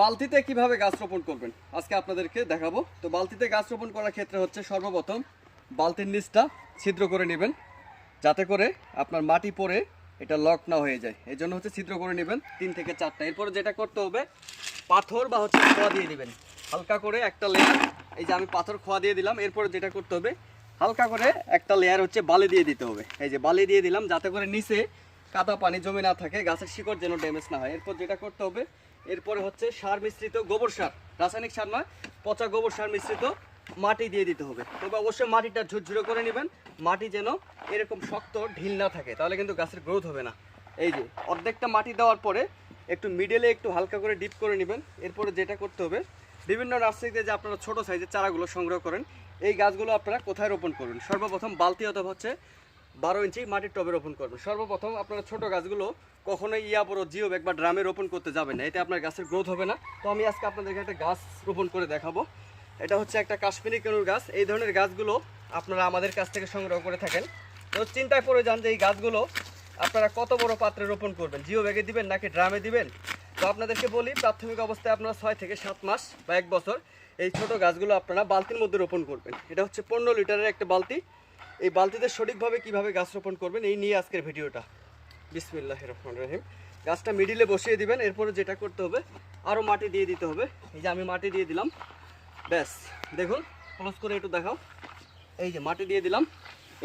বালতিতে কীভাবে গাছ রোপণ করবেন? আজকে আপনাদেরকে দেখাবো। তো বালতিতে গাছ রোপণ করার ক্ষেত্রে হচ্ছে সর্বপ্রথম বালতির নিচটা ছিদ্র করে নেবেন, যাতে করে আপনার মাটি পড়ে এটা লক না হয়ে যায়। এই জন্য হচ্ছে ছিদ্র করে নেবেন তিন থেকে চারটা। এরপরে যেটা করতে হবে, পাথর বা হচ্ছে খোয়া দিয়ে দিবেন। হালকা করে একটা লেয়ার এই যে আমি পাথর খোয়া দিয়ে দিলাম, এরপরে যেটা করতে হবে, হালকা করে একটা লেয়ার হচ্ছে বালি দিয়ে দিতে হবে। এই যে বালি দিয়ে দিলাম, যাতে করে নিচে কাদা পানি জমে না থাকে, গাছের শিকড় যেন ড্যামেজ না হয়। এরপর যেটা করতে হবে, এরপরে হচ্ছে সার মিশ্রিত গোবর সার, রাসায়নিক সার নয়, পচা গোবর সার মিশ্রিত মাটি দিয়ে দিতে হবে। তবে অবশ্যই মাটিটা ঝুরঝুরে করে নেবেন, মাটি যেন এরকম শক্ত ঢিল না থাকে, তাহলে কিন্তু গাছের গ্রোথ হবে না। এই যে, অর্ধেকটা মাটি দেওয়ার পরে একটু মিডলে একটু হালকা করে ডিপ করে নেবেন। এরপরে যেটা করতে হবে, বিভিন্ন নার্সারিতে যে আপনারা ছোট সাইজের চারাগুলো সংগ্রহ করেন, এই গাছগুলো আপনারা কোথায় রোপণ করবেন সর্বপ্রথম বালতি অথবা হচ্ছে বারো ইঞ্চি মাটির টবে রোপণ করবেন সর্বপ্রথম আপনারা ছোট গাছগুলো কখনোই ইয়া বড় জিও ব্যাগ বা ড্রামে রোপণ করতে যাবেন না। এতে আপনার গাছের গ্রোথ হবে না। তো আমি আজকে আপনাদেরকে একটা গাছ রোপণ করে দেখাবো। এটা হচ্ছে একটা কাশ্মীরি কেনুর গাছ। এই ধরনের গাছগুলো আপনারা আমাদের কাছ থেকে সংগ্রহ করে থাকেন। তো চিন্তায় পড়ে যান যে এই গাছগুলো আপনারা কত বড় পাত্রে রোপণ করবেন? জিও ব্যাগে দিবেন নাকি ড্রামে দিবেন? তো আপনাদেরকে বলি, প্রাথমিক অবস্থায় আপনারা ছয় থেকে সাত মাস বা এক বছর এই ছোট গাছগুলো আপনারা বালতির মধ্যে রোপণ করবেন। এটা হচ্ছে পনেরো লিটারের একটা বালতি। এই বালতিতে সঠিকভাবে কীভাবে গাছ রোপণ করবেন, এই নিয়ে আজকের ভিডিওটা। বিসমিল্লাহ রহমান রহিম। গাছটা মিডিলে বসিয়ে দিবেন, এরপরে যেটা করতে হবে আরও মাটি দিয়ে দিতে হবে। এই যে আমি মাটি দিয়ে দিলাম। ব্যাস, দেখুন, ক্লোজ করে একটু দেখাও। এই যে মাটি দিয়ে দিলাম।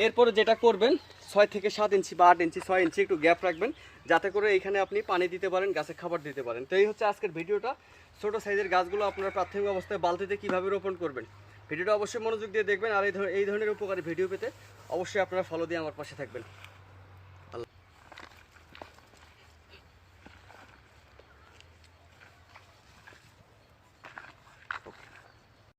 এরপরে যেটা করবেন, ছয় থেকে সাত ইঞ্চি বা আট ইঞ্চি, ছয় ইঞ্চি একটু গ্যাপ রাখবেন, যাতে করে এখানে আপনি পানি দিতে পারেন, গাছে খাবার দিতে পারেন। তো এই হচ্ছে আজকের ভিডিওটা। ছোট সাইজের গাছগুলো আপনারা প্রাথমিক অবস্থায় বালতিতে কীভাবে রোপণ করবেন? ভিডিওটা অবশ্যই মনোযোগ দিয়ে দেখবেন আর এই ধর- এই ধরনের উপকারী ভিডিও পেতে অবশ্যই আপনারা ফলো দিয়ে আমার পাশে থাকবেন।